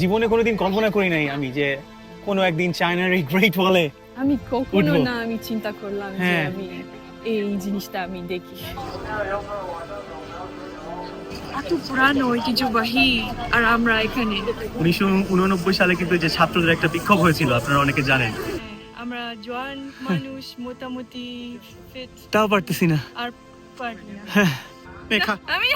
জীবনে কোনোদিন কল্পনা করি নাই আমি যে কোনো একদিন চায়নার এই গ্রেট ওয়ালে আমি কখনো না আমি চিন্তা করলাম যে হ্যাঁ। আমি এই জিনিসটা আমি দেখি। এত পুরানো ঐতিহ্যবাহী আর আমরা এখানে। উনিশশো উননব্বই সালে কিন্তু যে ছাত্রদের একটা বিক্ষোভ হয়েছিল আপনারা অনেকে জানেন। হ্যাঁ, আমরা জোয়ান মানুষ মোটামুটি ফিট তাও পারতেছি না। আর পারি না। আমি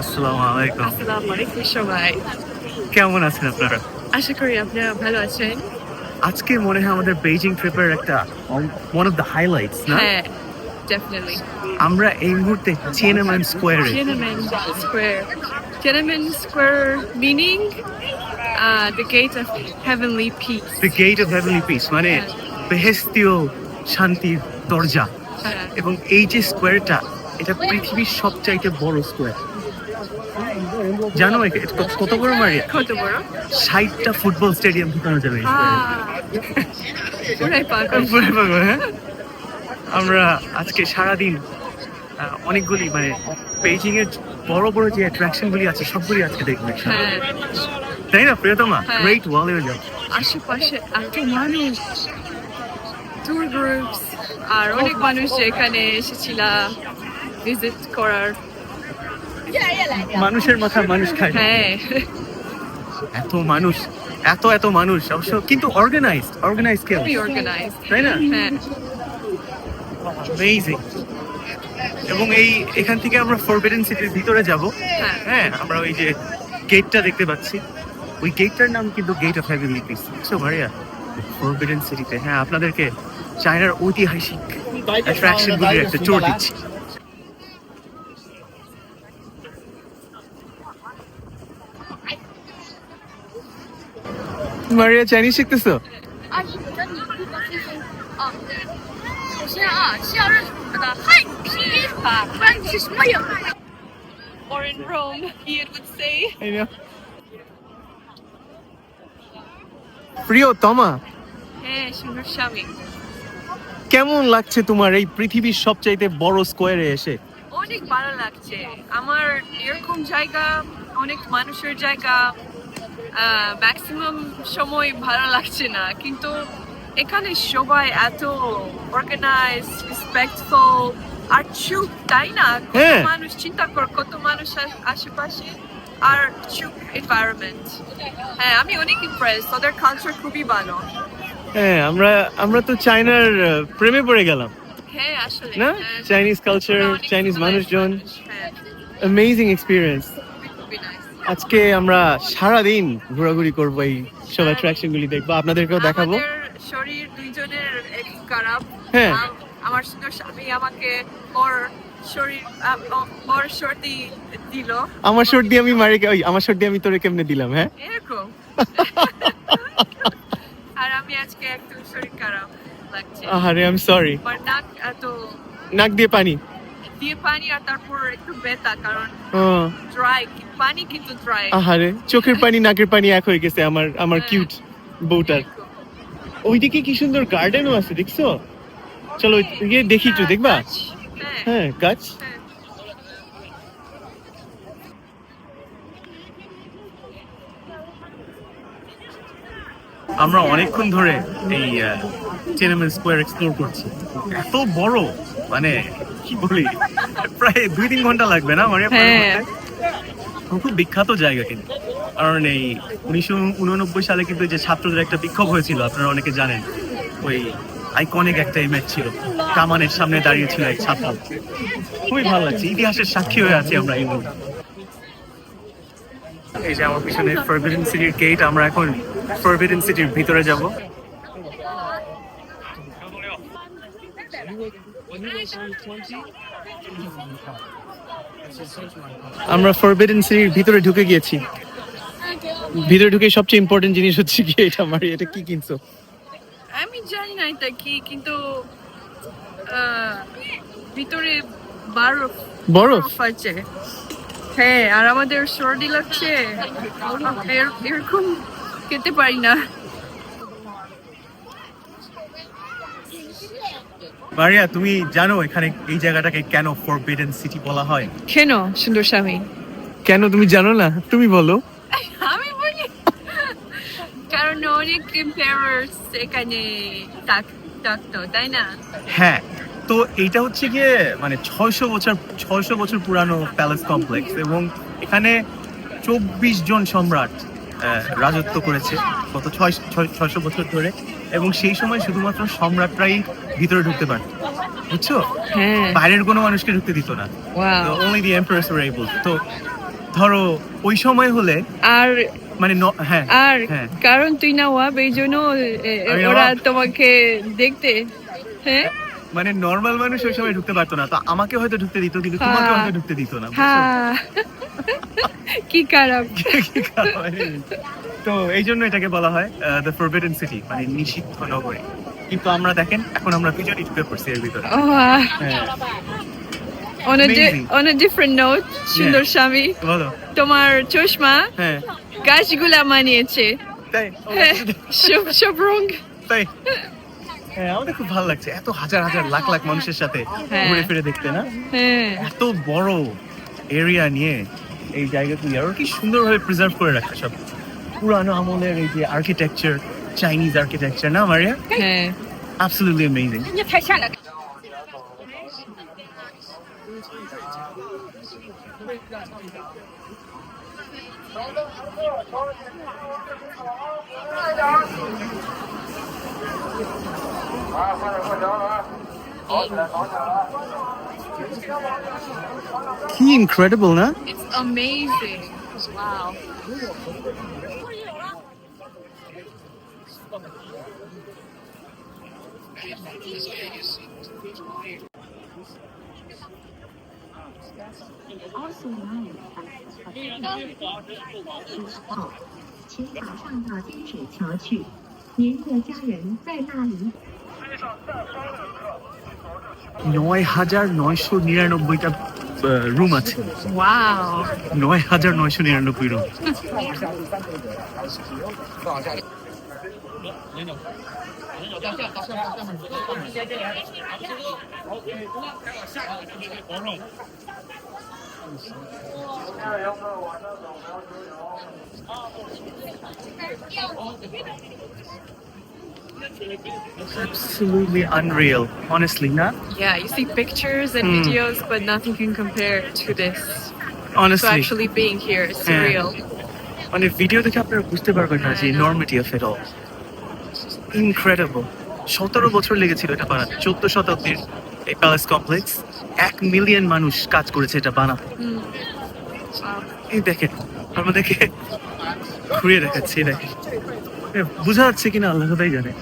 আসসালামু আলাইকুম। আসসালামু আলাইকুম সবাই। কেমন আছেন আপনারা? আশা করি আপনারা ভালো আছেন। আজকে মনে হয় আমাদের বেজিং ট্রিপের একটা ওয়ান অফ দ্য হাইলাইটস না? হ্যাঁ ডেফিনেটলি আমরা এই মুহূর্তে চিয়ানাম্যান স্কোয়ারে Square. Tiananmen Square meaning uh, the gate of heavenly peace. The gate of heavenly peace মানে বেহেস্তীয় শান্তির দরজা। এবং এই যে স্কোয়ারটা এটা পৃথিবীর সবচাইতে বড় স্কোয়ার জানো কত- বড় মারিয়া? কত বড়? ষাটটা ফুটবল স্টেডিয়াম ঢুকানো যাবে পারব, হ্যাঁ? আমরা আজকে সারাদিন অনেকগুলি মানে বেইজিং এর বড় বড় যে অ্যাট্রাকশন গুলি আছে সবগুলি আজকে দেখব হ্যাঁ। তাই না প্রিয়তমা? হ্যাঁ। গ্রেট ওয়ালে যাও আশেপাশে এত মানুষ ট্যুর গ্রুপস আর অনেক মানুষ এখানে এসেছিল ভিজিট করার। মানুষের মাথা মানুষ খায়। হ্যাঁ। এত মানুষ এত এত মানুষ অবশ্য কিন্তু অর্গানাইজড অর্গানাইজ কেউ। তাই না? অ্যামেজিং এবং এই এখান থেকে আমরা ফরবিডেন সিটির ভিতরে যাব। হ্যাঁ। হ্যাঁ আমরা ওই যে গেটটা দেখতে পাচ্ছি। ওই গেটটার নাম কিন্তু gate of heavenly peace so ভারিয়া forbidden সিটিতে হ্যাঁ আপনাদেরকে চায়নার ঐতিহাসিক অ্যাট্রাকশন গুলির একটা ট্যুর দিচ্ছি। মারিয়া চাইনিজ শিখতেছো? Or in Rome, would say. I know. স্বামী কেমন লাগছে তোমার এই পৃথিবীর সবচাইতে বড় স্কোয়ারে এসে? অনেক ভালো লাগছে। আমার এরকম জায়গা অনেক মানুষের জায়গা ম্যাক্সিমাম সময় ভালো লাগছে না। কিন্তু এখানে সবাই এত অর্গানাইজ রেসপেক্টফুল আর চুপ তাই না? কত হ্যাঁ। মানুষ চিন্তা কর কত মানুষ আশেপাশে আর চুপ এনভায়রনমেন্ট হ্যাঁ আমি অনেক ইমপ্রেস ওদের কালচার খুবই ভালো। হ্যাঁ আমরা আমরা তো চায়নার প্রেমে পড়ে গেলাম। হ্যাঁ আসলে। না? চাইনিজ কালচার চাইনিজ মানুষজন অ্যামেজিং এক্সপিরিয়েন্স আজকে আমরা সারাদিন ঘোরাঘুরি করব এই সব অ্যাট্রাকশন গুলি দেখব। আপনাদেরকেও দেখাবো। শরীর দুইজনের খারাপ। হ্যাঁ। আমার সুন্দর স্বামী আমাকে ওর শরীর ওর সর্দি দিল। আমার সর্দি আমি ওই আমার সর্দি আমি তোরে কেমনে দিলাম হ্যাঁ? এরকম। আর আমি আজকে একটু শরীর খারাপ লাগছে। আহারে আই এম সরি নাক নাক দিয়ে পানি। দিয়ে পানি আর তারপর একটু ব্যথা কারণ ড্রাই পানি কিন্তু ড্রাই আহারে চোখের পানি নাকের পানি এক হয়ে গেছে আমার আমার হ্যাঁ। কিউট বউটার। ওইদিকে কি সুন্দর গার্ডেনও আছে দেখছ? চলো গিয়ে দেখি একটু দেখবা? হ্যাঁ। হ্যাঁ গাছ হ্যাঁ আমরা অনেকক্ষণ ধরে এই চেনামেন স্কোয়ার এক্সপ্লোর করছি। এত বড় মানে কি বলি প্রায় দুই তিন ঘণ্টা লাগবে না মানে হ্যাঁ। খুব বিখ্যাত জায়গা কিন্তু। কারণ এই উনিশশো উননব্বই সালে কিন্তু যে ছাত্রদের একটা বিক্ষোভ হয়েছিল আপনারা অনেকে জানেন ওই আইকনিক একটা ইমেজ ছিল। কামানের সামনে দাঁড়িয়ে ছিল এক ছাত্র। খুবই ভালো লাগছে ইতিহাসের সাক্ষী হয়ে আছি আমরা এই মুহূর্তে। এই যে আমার পিছনে ফরবিডেন সিটির গেট আমরা এখন ফরবিডেন সিটির ভিতরে যাব। আমরা ফরবিডেন সিটির ভিতরে ঢুকে গিয়েছি। ভিতরে ঢুকে সবচেয়ে ইম্পর্টেন্ট জিনিস হচ্ছে কি এটা আমার এটা কি কিনছো? আমি জানি না এটা কি কিন্তু ভিতরে বরফ। বরফ? আছে। হ্যাঁ আর আমাদের সর্দি লাগছে। এরকম খেতে পারি না। মারিয়া তুমি জানো এখানে এই জায়গাটাকে কেন ফরবিডেন সিটি বলা হয়? কেন সুন্দর স্বামী? কেন তুমি জানো না? তুমি বলো। আমি বলি। কারণ অনেক প্লেয়ার্স এখানে থাকতো তাই না? হ্যাঁ তো এটা হচ্ছে গিয়ে মানে ছয়শো বছর ছয়শো বছর পুরানো প্যালেস কমপ্লেক্স এবং এখানে চব্বিশ জন সম্রাট রাজত্ব করেছে গত ছয় ছয়শো বছর ধরে। এবং সেই সময় শুধুমাত্র সম্রাটরাই ভিতরে ঢুকতে পারত। বুঝছ? হ্যাঁ। বাইরের কোনো মানুষকে ঢুকতে দিত না। The emperors were able. তো ধরো ওই সময় হলে আর মানে হ্যাঁ আর হ্যাঁ। কারণ তুই না ওয়াব এই জন্য ওরা তোমাকে দেখতে হ্যাঁ? মানে নর্মাল মানুষ ওই সময় ঢুকতে পারতো না। তো আমাকে হয়তো ঢুকতে দিত কিন্তু তোমাকে হ্যাঁ। হয়তো ঢুকতে দিত না হ্যাঁ। কি খারাপ। তো এই জন্য এটাকে বলা হয় দ্য ফরবিডেন সিটি মানে নিষিদ্ধ নগরী। কিন্তু আমরা দেখেন এখন আমরা দুজনই ঢুকে পড়ছি এর ভিতরে। on a di- on a different note সুন্দর স্বামী তোমার চশমা হ্যাঁ। গাছগুলা মানিয়েছে। তাই? সব সব রং। তাই? হ্যাঁ আমাদের খুব ভালো লাগছে। এত হাজার হাজার লাখ লাখ মানুষের সাথে হ্যাঁ। ঘুরে ফিরে দেখতে না? হ্যাঁ। এত বড় এরিয়া নিয়ে এই জায়গাগুলি আর কি সুন্দরভাবে প্রিজার্ভ করে রাখা সব। পুরানো আমলের এই যে আর্কিটেকচার চাইনিজ আর্কিটেকচার না মারিয়া? হ্যাঁ। Absolutely amazing Key incredible, nah? It's amazing, wow! 好，请马上到金水桥去，您的家人在那里。নয় হাজার নয়শো নিরানব্বইটা রুম আছে. নয় হাজার নয়শো নিরানব্বই রুম Absolutely unreal, honestly, না? Yeah, you see pictures and Hmm. videos, but nothing can compare to this. Honestly. So actually being here is Yeah. surreal. মানে ভিডিও দেখে আপনারা বুঝতে পারবেন না যে normality of it all incredible সতেরো বছর লেগেছিল এটা বানাতে চোদ্দ শতাব্দীর এই প্যালেস কমপ্লেক্স এক মিলিয়ন মানুষ কাজ করেছে এটা বানাতে Hmm. এই দেখেন আমাদেরকে ঘুরিয়ে দেখাচ্ছি দেখেন বোঝা যাচ্ছে কিনা আল্লাহ তাই জানে?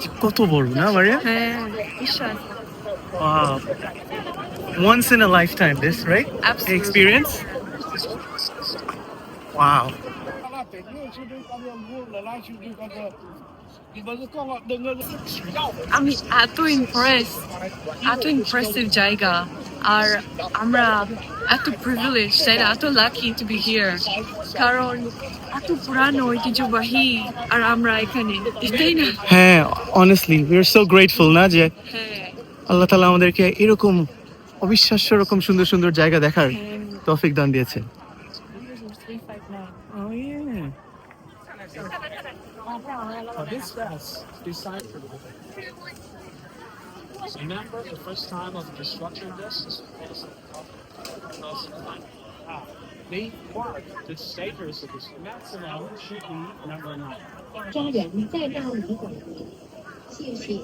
যে কত বড় না মারিয়া হ্যাঁ, বিশাল। Once in a life time this right Absolutely. Experience wow আমি এত ইমপ্রেস এত ইমপ্রেসিভ জায়গা। আর আমরা এত প্রিভিলেজ তাই না? এত লাকি টু বি হিয়ার কারণ এত পুরানো ঐতিহ্যবাহী আর আমরা এখানে না? হ্যাঁ honestly we are so grateful না যে হ্যাঁ। আল্লাহ তালা আমাদেরকে এরকম অবিশ্বাস্য রকম সুন্দর সুন্দর জায়গা দেখার হ্যাঁ। তৌফিক দান দিয়েছে This fest, beside Remember the first time of construction of this? They mark the status of this maximum should be number nine. 家人在那里等您，谢谢。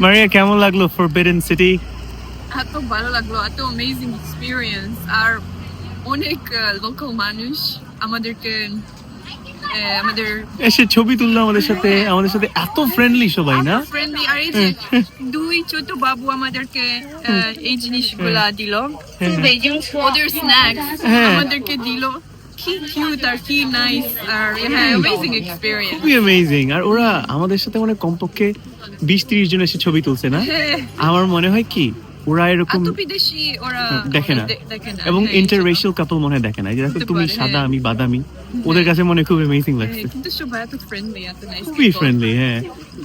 মারিয়া কেমন লাগল ফরবিডেন সিটি এত ভালো লাগল এত অ্যামেজিং এক্সপিরিয়েন্স আর অনেক লোকাল মানুষ আমাদেরকে আমাদের এসে ছবি তুললো আমাদের সাথে আমাদের সাথে এত ফ্রেন্ডলি সবাই না? ফ্রেন্ডলি আর এই যে দুই ছোট বাবু আমাদেরকে এই জিনিসগুলা দিল। হ্যাঁ। ওদের স্ন্যাক্স হ্যাঁ। আমাদেরকে দিল। কি কিউট আর কি নাইস আর হ্যাঁ অ্যামেজিং এক্সপিরিয়েন্স খুবই অ্যামেজিং আর ওরা আমাদের সাথে মানে কমপক্ষে বিশ তিরিশ জন এসে ছবি তুলছে না? হ্যাঁ আমার মনে হয় কি ওরা এরকম ওরা দেখে না। এবং হ্যাঁ, ইন্টাররেশিয়াল কাপল মনে হয় দেখে না। এই যে দেখো তুমি সাদা হ্যাঁ। আমি বাদামি ওদের কাছে মনে হয় খুব অ্যামেজিং হ্যাঁ, লাগছে। খুবই ফ্রেন্ডলি হ্যাঁ।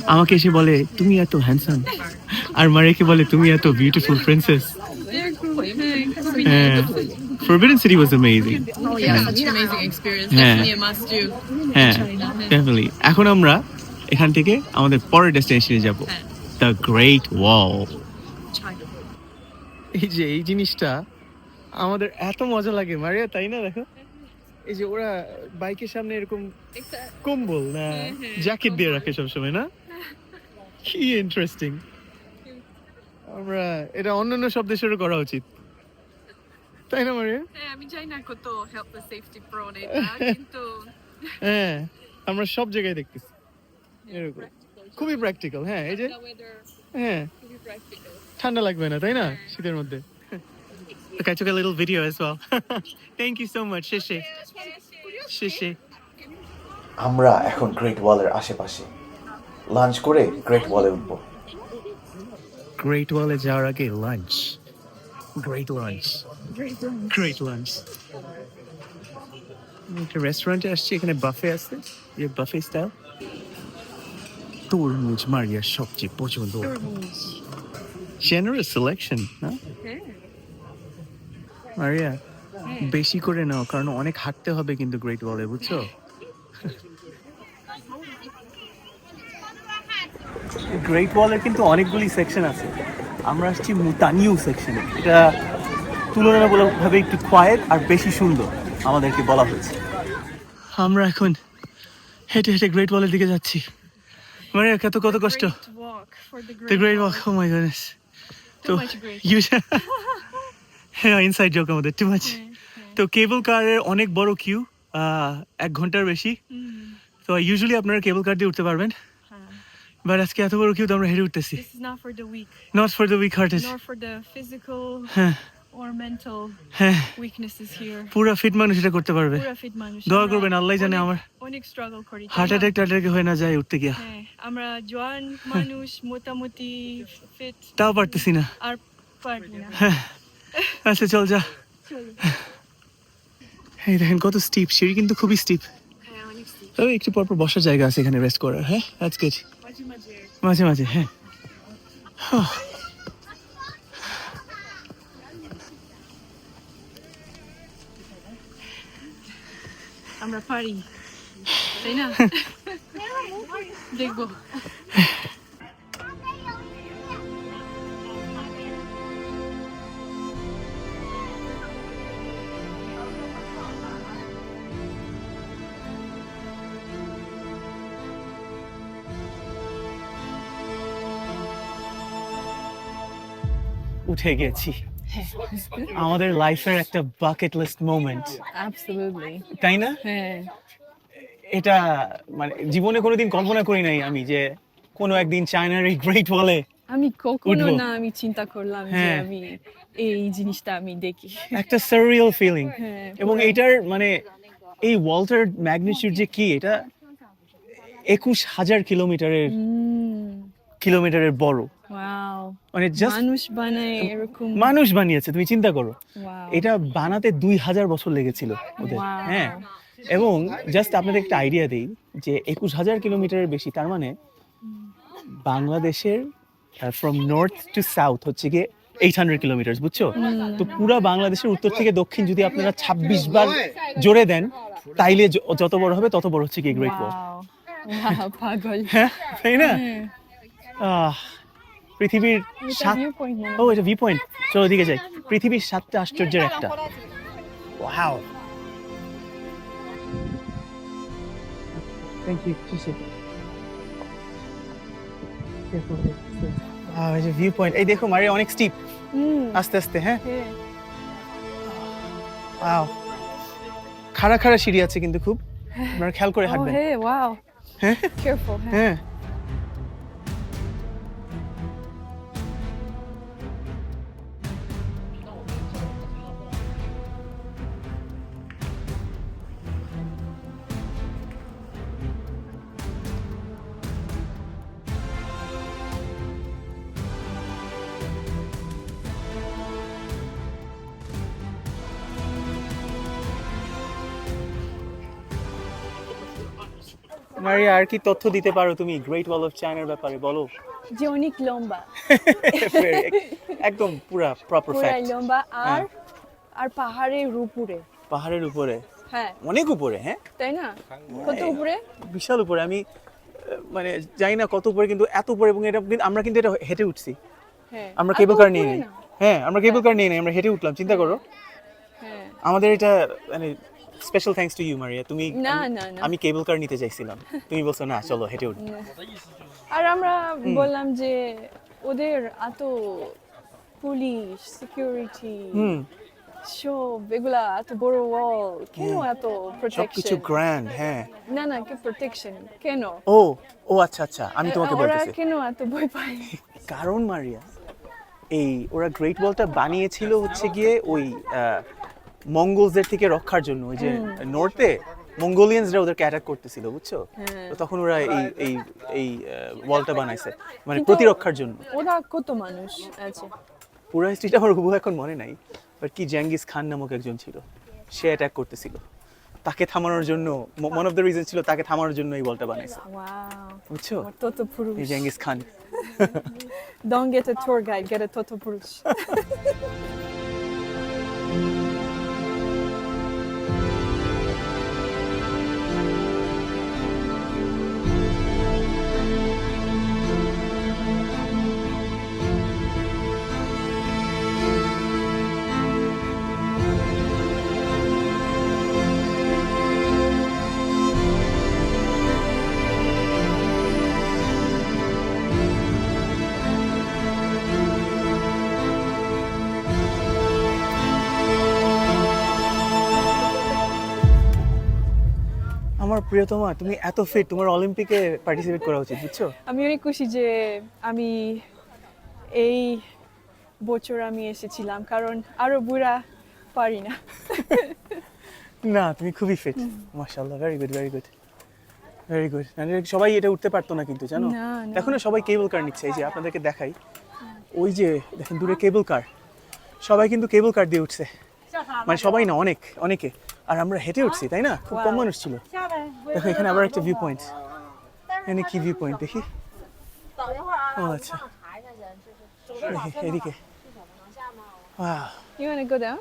আমাকে এসে বলে তুমি এত হ্যান্ডসাম আর মারিয়াকে বলে তুমি এত বিউটিফুল প্রিন্সেস হ্যাঁ। Forbidden city was amazing Oh yeah, such an amazing experience. হ্যাঁ। Definitely a must do. হ্যাঁ ডেফিনেটলি এখন আমরা এখান থেকে আমাদের পরের ডেস্টিনেশনে যাব। The great wall China. এই যে এই জিনিসটা আমাদের এত মজা লাগে মারিয়া তাই না দেখো এই যে ওরা বাইকের সামনে এরকম কম্বল না হ্যাঁ, হ্যাঁ, জ্যাকেট দিয়ে। রাখে সবসময় না কি ইন্টারেস্টিং আমরা এটা অন্যান্য সব দেশেরও করা উচিত তাই না মারিয়া? হ্যাঁ আমি জানি না কত the safety prone এটা কিন্তু হ্যাঁ আমরা সব জায়গায় দেখতেছি। এরকম। খুবই প্র্যাকটিক্যাল হ্যাঁ এই যে হ্যাঁ। ঠান্ডা লাগবে না তাই না? শীতের মধ্যে। Look, I took a little video as well. Thank you so much. Shishe. Shishe. আমরা এখন গ্রেট ওয়ালের আশেপাশে। লাঞ্চ করে গ্রেট ওয়ালে উঠবো। Great Wall এ যাওয়ার আগে lunch great lunch great lunch একটা রেস্টুরেন্টে আসছি এখানে বাফে আছে যে বাফে স্টাইল তরমুজ মারিয়ার সবচেয়ে পছন্দ জেনারেস সিলেকশন না মারিয়া বেশি করে নাও কারণ অনেক হাঁটতে হবে কিন্তু গ্রেট ওয়ালে বুঝছ? গ্রেট ওয়ালের কিন্তু অনেকগুলি সেকশন আছে। আমরা আসছি মুতানিউ সেকশনে এটা তুলনামূলকভাবে একটু কোয়েট আর বেশি সুন্দর আমাদেরকে বলা হয়েছে। আমরা এখন হেঁটে হেঁটে গ্রেট ওয়ালের দিকে যাচ্ছি। মারিয়া কত কত কষ্ট। The great walk oh my goodness তো হ্যাঁ ইনসাইড জোক আমাদের টু মাচ তো কেবল কারের অনেক বড় কিউ এক ঘণ্টার বেশি। তো ইউজুয়ালি আপনারা কেবল কার দিয়ে উঠতে পারবেন। বাট আজকে এত বড় কিউ তো আমরা হেঁটে উঠতেছি। Not for the weak hearted nor for the physical হ্যাঁ। Or mental হ্যাঁ weaknesses here. পুরো ফিট মানুষ এটা করতে পারবে। পুরা মানুষ। দোয়া করবেন, আল্লাহই জানে আমার- অনেক স্ট্রাগল করি হার্ট? অ্যাটাক টাটাক হয়ে না যায় উঠতে গিয়া। হ্যাঁ আমরা জোয়ান মানুষ মোটামুটি ফিট তাও পারতেছি না। আর পারি না। আচ্ছা চল যা। এই দেখেন কত স্টিপ সিঁড়ি কিন্তু খুবই স্টিপ হ্যাঁ তবে একটু পরপর বসার জায়গা আছে এখানে রেস্ট করার হ্যাঁ? মাঝে মাঝে। মাঝে হ্যাঁ। আমরা পারি। তাই না? দেখব। উঠে গেছি। আমাদের লাইফের একটা বাকেট লিস্ট মোমেন্ট অ্যাবসলিউটলি তাই না? হ্যাঁ। এটা মানে জীবনে কোনোদিন কল্পনা করি নাই আমি যে কোনো একদিন চায়নার এই গ্রেট ওয়ালে আমি কখনো না আমি চিন্তা করলাম যে হ্যাঁ। আমি এই জিনিসটা আমি দেখি। একটা সারিয়াল ফিলিং হ্যাঁ, এবং এটার মানে এই ওয়ালটার ম্যাগনিটিউড যে কি এটা একুশ হাজার কিলোমিটারের কিলোমিটারের বড়। মানে জাস্ট মানুষ বানায় এরকম। মানুষ বানিয়েছে তুমি চিন্তা করো। এটা বানাতে দুই হাজার বছর লেগেছিল ওদের হ্যাঁ? এবং জাস্ট আপনাদের একটা আইডিয়া দেই যে একুশ হাজার কিলোমিটারের বেশি তার মানে বাংলাদেশের ফ্রম নর্থ টু সাউথ হচ্ছে গিয়ে এইট হান্ড্রেড কিলোমিটার বুঝছ? তো পুরো বাংলাদেশের উত্তর থেকে দক্ষিণ যদি আপনারা ছাব্বিশ বার জোরে দেন তাইলে যত বড় হবে তত বড় হচ্ছে কি গ্রেট ওয়াল হ্যাঁ তাই না। আহ, পৃথিবীর সাত ও এটা ভি পয়েন্ট চলো ওদিকে যাই। পৃথিবীর সাতটা আশ্চর্যের একটা। ওয়াও থ্যাংক ইউ এই যে ভিউ পয়েন্ট এই দেখো মারি অনেক স্টিপ হুম, আস্তে আস্তে হ্যাঁ? হ্যাঁ। ওয়াও খাড়া খাড়া সিঁড়ি আছে কিন্তু খুব। আপনারা খেয়াল করে হাঁটবেন। hey, wow. হ্যাঁ. হ্যাঁ। মারিয়া আর কি তথ্য দিতে পারো তুমি? গ্রেট ওয়াল অফ চায়নার ব্যাপারে বলো। যে অনেক লম্বা। একদম পুরা প্রপার ফ্যাক্ট লম্বা আর হ্যাঁ। আর পাহাড়ের উপরে। পাহাড়ের উপরে? হ্যাঁ। অনেক উপরে হ্যাঁ? তাই না? কত উপরে? বিশাল উপরে আমি মানে জানি না কত উপরে কিন্তু এত উপরে এবং এটা আমরা কিন্তু এটা হেঁটে উঠছি। হ্যাঁ। আমরা কেবল কার নিয়ে হ্যাঁ আমরা কেবল কার নিয়ে নিই আমরা হেঁটে উঠলাম চিন্তা করো। হ্যাঁ। আমাদের এটা মানে special thanks to you Maria তুমি না, না, না। আমি কেবল কার নিতে চাইছিলাম। তুমি বলছো না চলো হেঁটে উঠি। আর আমরা বললাম যে ওদের এত পুলিশ সিকিউরিটি সব এগুলা এত বড় ওয়াল কেন এত সবকিছু প্রোটেকশন গ্র্যান্ড হ্যাঁ। না না কি প্রোটেকশন কেন? ও ও আচ্ছা আচ্ছা আমি তোমাকে বলতেছি। কেন এত ভয় পায়? কারণ মারিয়া এই ওরা গ্রেট ওয়ালটা বানিয়েছিল হচ্ছে গিয়ে ওই মঙ্গলসদের থেকে রক্ষার জন্য ওই যে নর্থে মঙ্গোলিয়ানসরা ওদেরকে অ্যাটাক করতেছিল বুঝছ? হ্যাঁ। তো তখন ওরা এই এই এই ওয়ালটা বানাইছে মানে প্রতিরক্ষার জন্য। ওরা কত মানুষ আছে? পুরো হিস্ট্রিটা আমার হুবহু এখন মনে নাই বাট কি জাঙ্গিস খান নামক একজন ছিল সে অ্যাটাক করতেছিল। তাকে থামানোর জন্য ওয়ান অফ দ্য রিজন ছিল তাকে থামানোর জন্য এই বলটা বানাইছে। বুঝছ? এই Genghis Khan Don't get a tour guide, get a Toto পুরুষ আমার প্রিয়তমা তুমি এত ফিট তোমার অলিম্পিকে পার্টিসিপেট করা উচিত বুঝছ? আমি অনেক খুশি যে আমি এই বছর আমি এসেছিলাম কারণ আরও বুড়া পারি না। না তুমি খুবই ফিট মাশাআল্লাহ very good very good very good সবাই এটা উঠতে পারতো না কিন্তু জানো। এখন সবাই কেবল কার নিচ্ছে এই যে আপনাদেরকে দেখাই। ওই যে দেখেন দূরে কেবল কার সবাই কিন্তু কেবল কার দিয়ে উঠছে। মানে সবাই না অনেক অনেকে। আর আমরা হেঁটে উঠছি তাই না? খুব কম. মানুষ ছিল। দেখো এখানে আবার একটা ভিউ পয়েন্ট এখানে কি ভিউ পয়েন্ট দেখি। ও আচ্ছা। এদিকে। Go down?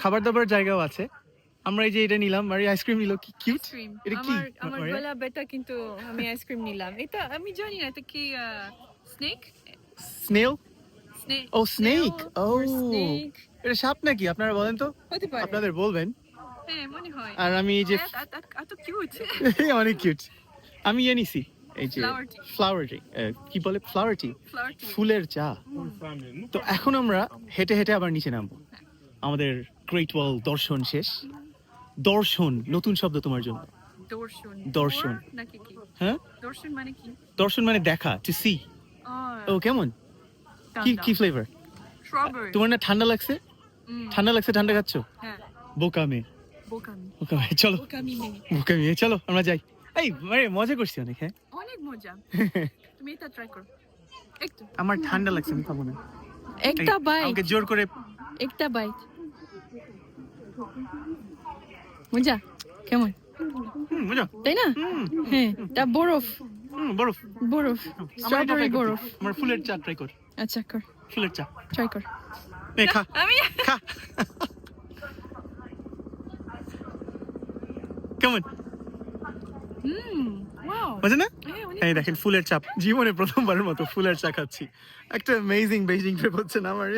খাবার দাবার জায়গাও আছে। আমরা এই যে এটা নিলাম আর আইসক্রিম নিল কি কিউট এটা কি? আমার আমার গলা ব্যথা কিন্তু আমি আইসক্রিম নিলাম। এটা আমি জানি না এটা কি স্নেক স্নেল স্নেক ও স্নেক ও স্নেক এটা সাপ নাকি? আপনারা বলেন তো? হতে পারে। আপনাদের বলবেন। হ্যাঁ মনে হয়। আর আমি এই যে এত- কিউট অনেক কিউট আমি ইয়ে নিছি। এই যে ফ্লাওয়ার টি কি বলে? ফ্লাওয়ার টি ফুলের চা। তো এখন আমরা হেঁটে হেঁটে আবার নিচে নামবো। আমাদের গ্রেট ওয়াল দর্শন শেষ। দর্শন নতুন শব্দ তোমার জন্য। দর্শন। দর্শন। Door নাকি কি? হ্যাঁ? দর্শন মানে কি? দর্শন মানে দেখা টু সি ও কেমন? কি কি ফ্লেভার স্ট্রবেরি তোমার না ঠান্ডা লাগছে? ঠান্ডা লাগছে ঠান্ডা খাচ্ছ? হ্যাঁ। বোকা মেয়ে। বোকা মেয়ে চলো। বোকামি বোকা মেয়ে চলো আমরা যাই। এই মজা করছি অনেক হ্যাঁ? অনেক মজা। তুমি এটা ট্রাই করো। একটু। আমার ঠান্ডা লাগছে আমি খাব না। একটা বাইট আমাকে জোর করে একটা বাইট মজা? কেমন? মজা। তাই না? হ্যাঁ তা বরফ। বরফ। বরফ। স্ট্রবেরি বরফ। আমার ফুলের চা ট্রাই কর। আচ্ছা কর। ফুলের চা। ট্রাই কর। নে খা। আমি খা। কেমন? হুম না? হ্যাঁ এই দেখেন ফুলের চাপ জীবনে প্রথমবারের মতো ফুলের চা খাচ্ছি। একটা অ্যামেজিং বেজিং ট্রিপ হচ্ছে না আমার?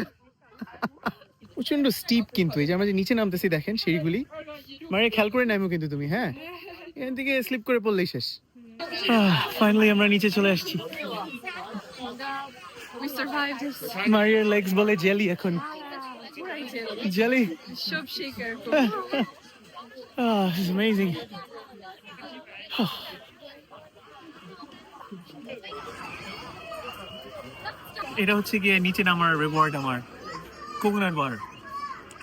প্রচণ্ড স্টিপ কিন্তু এই যে আমরা যে নিচে নামতেছি দেখেন সিঁড়িগুলি। মানে খেয়াল করে নামো কিন্তু তুমি হ্যাঁ? এখান থেকে স্লিপ করে পড়লেই শেষ। ফাইনালি আমরা নিচে চলে আসছি। We survived this. মারিয়ার লেগস বলে জেলি এখন। জেলি সব shaker. Ah, this is amazing. এটা হচ্ছে গিয়ে নিচে নামার রিওয়ার্ড আমার। কোকোনাট ওয়াটার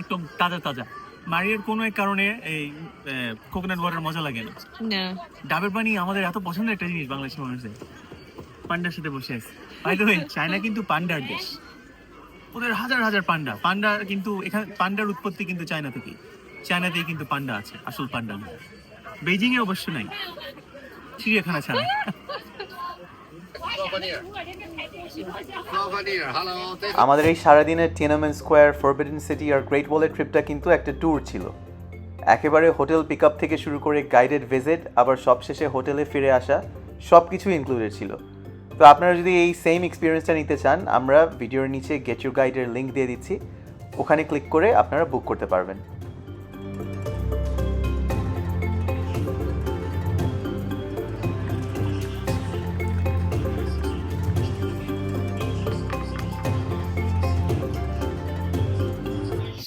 একদম তাজা তাজা। মারিয়ার কোনো এক কারণে এই কোকোনাট ওয়াটার মজা লাগে না। না ডাবের পানি আমাদের এত পছন্দের একটা জিনিস বাংলাদেশের মানুষদের। পান্ডার সাথে বসে আছে। বাই দ্য চায়না কিন্তু পান্ডার দেশ। ওদের হাজার হাজার পান্ডা। পান্ডা কিন্তু এখানে পান্ডার উৎপত্তি কিন্তু চায়না থেকে চায়নাতেই কিন্তু পান্ডা আছে, আসল পান্ডা না এ অবশ্য নাই। চিড়িয়াখানা ছাড়া। আমাদের এই সারাদিনের টিনামেন স্কোয়ার ফরবিডেন সিটি আর গ্রেট ওয়ালের ট্রিপটা কিন্তু একটা ট্যুর ছিল। একেবারে হোটেল পিক থেকে শুরু করে গাইডেড ভিজিট আবার সবশেষে হোটেলে ফিরে আসা সব কিছু ইনক্লুডেড ছিল। তো আপনারা যদি এই সেম এক্সপিরিয়েন্সটা নিতে চান, আমরা ভিডিওর নিচে গেট ইউ গাইডের লিঙ্ক দিয়ে দিচ্ছি। ওখানে ক্লিক করে আপনারা বুক করতে পারবেন।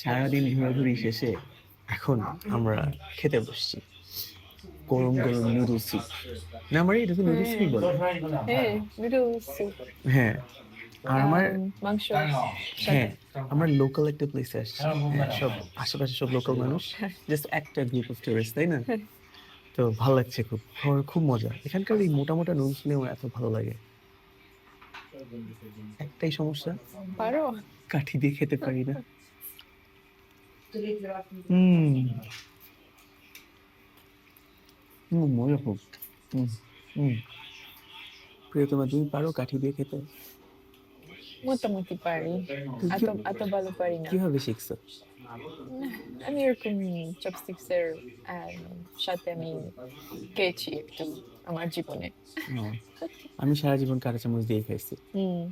সারাদিন ঘোরাঘুরি শেষে এখন আমরা খেতে বসছি। গরম গরম নুডলস স্যুপ না আমার এটা তো নুডলস স্যুপ বলে। হ্যাঁ noodles soup, হ্যাঁ। আর আমার মাংস। হ্যাঁ আমরা লোকাল একটা প্লেসে আসছি। হ্যাঁ, সব আশেপাশে সব লোকাল মানুষ। জাস্ট একটা গ্রুপ অফ টুরিস্ট তাই না? তো ভালো লাগছে খুব। আমার খুব মজা। এখানকার এই মোটা মোটা নুডলস নিয়ে আমার এত ভালো লাগে। একটাই সমস্যা। পারো। কাঠি দিয়ে খেতে পারি না। হুম। হুম হুম প্রিয়তমা তুমি পারো কাঠি দিয়ে খেতে? মোটামুটি পারি। এত এত ভালো পারি না। কীভাবে শিখছো? আমি এরকম চপস্টিক্স এর um, সাথে আমি খেয়েছি একটু আমার জীবনে। আমি সারা জীবন কাঁচা চামচ দিয়ে খাইছি। হুম।